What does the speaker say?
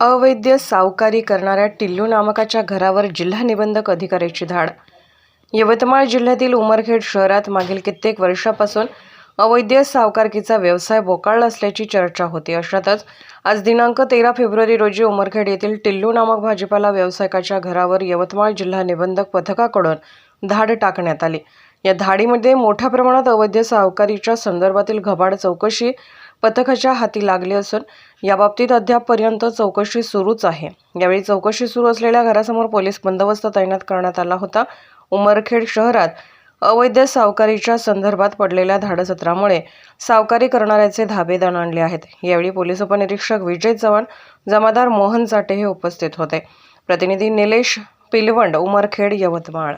अवैध सावकारी करणाऱ्या टिल्लू नामकाच्या घरावर जिल्हा निबंधक अधिकाऱ्याची धाड. यवतमाळ जिल्ह्यातील उमरखेड शहरात मागील कित्येक वर्षापासून अवैध सावकारकीचा व्यवसाय बोकाळला असल्याची चर्चा होती. अशातच आज दिनांक तेरा फेब्रुवारी रोजी उमरखेड येथील टिल्लू नामक भाजीपाला व्यावसायिकाच्या घरावर यवतमाळ जिल्हा निबंधक पथकाकडून धाड टाकण्यात आली. या धाडीमध्ये मोठ्या प्रमाणात अवैध सावकारीच्या संदर्भातील घबाड चौकशी पथकाच्या हाती लागली असून याबाबतीत अद्यापपर्यंत चौकशी सुरूच आहे. यावेळी चौकशी सुरू असलेल्या घरासमोर पोलीस बंदोबस्त तैनात करण्यात आला होता. उमरखेड शहरात अवैध सावकारीच्या संदर्भात पडलेल्या धाडसत्रामुळे सावकारी करणाऱ्याचे धाबे आणले आहेत. यावेळी पोलीस उपनिरीक्षक विजय चव्हाण जमादार मोहन चाटे हे उपस्थित होते. प्रतिनिधी निलेश पिलवंड उमरखेड यवतमाळ.